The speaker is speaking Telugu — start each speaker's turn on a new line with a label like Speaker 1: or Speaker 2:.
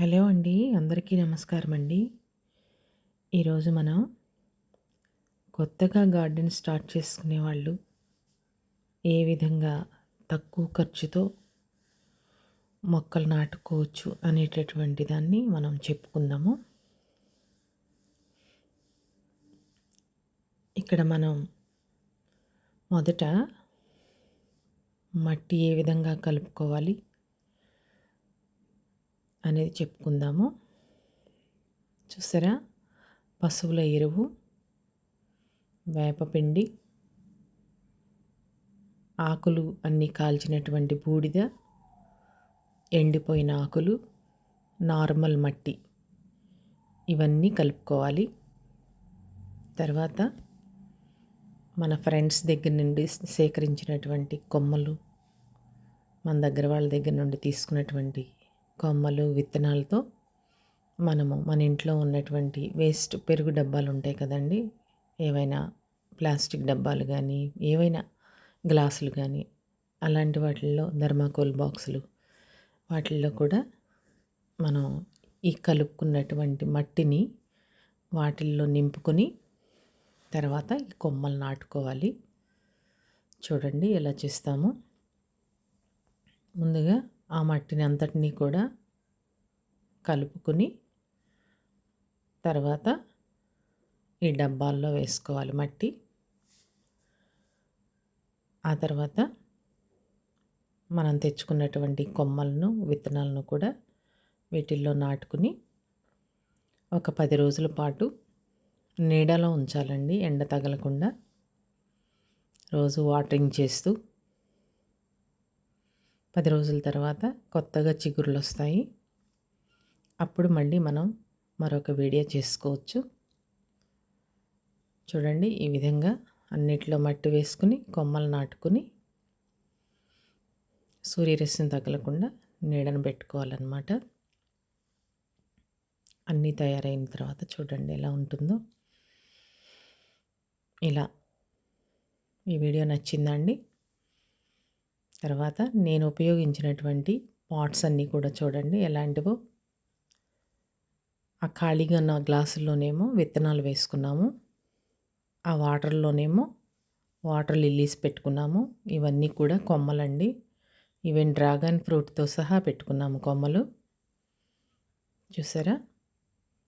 Speaker 1: హలో అండి అందరికీ నమస్కారం అండి. ఈరోజు మనం కొత్తగా గార్డెన్ స్టార్ట్ చేసుకునే వాళ్ళు ఏ విధంగా తక్కువ ఖర్చుతో మొక్కలు నాటుకోవచ్చు అనేటటువంటి దాన్ని మనం చెప్పుకుందాము. ఇక్కడ మనం మొదట మట్టి ఏ విధంగా కలుపుకోవాలి? అనేది చెప్పుకుందాము. చూసారా? పశువుల ఎరువు వేపపిండి ఆకులు అన్నీ కాల్చినటువంటి బూడిద ఎండిపోయిన ఆకులు నార్మల్ మట్టి. ఇవన్నీ కలుపుకోవాలి. తర్వాత మన ఫ్రెండ్స్ దగ్గర నుండి సేకరించినటువంటి కొమ్మలు మన దగ్గర వాళ్ళ దగ్గర నుండి తీసుకున్నటువంటి కొమ్మలు విత్తనాలతో మనము మన ఇంట్లో ఉన్నటువంటి వేస్ట్ పెరుగు డబ్బాలు ఉంటాయి కదండి. ఏవైనా ప్లాస్టిక్ డబ్బాలు కానీ ఏవైనా గ్లాసులు కానీ అలాంటి వాటిల్లో ధర్మాకోల్ బాక్సులు వాటిల్లో కూడా మనం ఈ కలుపుకున్నటువంటి మట్టిని వాటిల్లో నింపుకొని తర్వాత ఈ కొమ్మలు నాటుకోవాలి. చూడండి ఎలా చేస్తాము. ముందుగా ఆ మట్టిని అంతటినీ కూడా కలుపుకొని తర్వాత ఈ డబ్బాల్లో వేసుకోవాలి మట్టి. ఆ తర్వాత మనం తెచ్చుకున్నటువంటి కొమ్మలను విత్తనాలను కూడా వీటిల్లో నాటుకుని ఒక పది రోజుల పాటు నీడలో ఉంచాలండి ఎండ తగలకుండా. రోజు వాటరింగ్ చేస్తూ పది రోజుల తర్వాత కొత్తగా చిగురులు వస్తాయి అప్పుడు మళ్ళీ మనం మరొక వీడియో చేసుకోవచ్చు. చూడండి ఈ విధంగా అన్నిట్లో మట్టి వేసుకుని కొమ్మలు నాటుకుని సూర్యరశ్మి తగలకుండా నీడను పెట్టుకోవాలన్నమాట. అన్నీ తయారైన తర్వాత చూడండి ఎలా ఉంటుందో. ఇలా. ఈ వీడియో నచ్చిందా అండి? తర్వాత నేను ఉపయోగించినటువంటి పాట్స్ అన్నీ కూడా చూడండి. ఎలాంటివో ఆ ఖాళీగా ఉన్న గ్లాసుల్లోనేమో విత్తనాలు వేసుకున్నాము. ఆ వాటర్లోనేమో వాటర్ లిల్లీస్ పెట్టుకున్నాము. ఇవన్నీ కూడా కొమ్మలండి. ఈవెన్ డ్రాగన్ ఫ్రూట్తో సహా పెట్టుకున్నాము కొమ్మలు. చూసారా?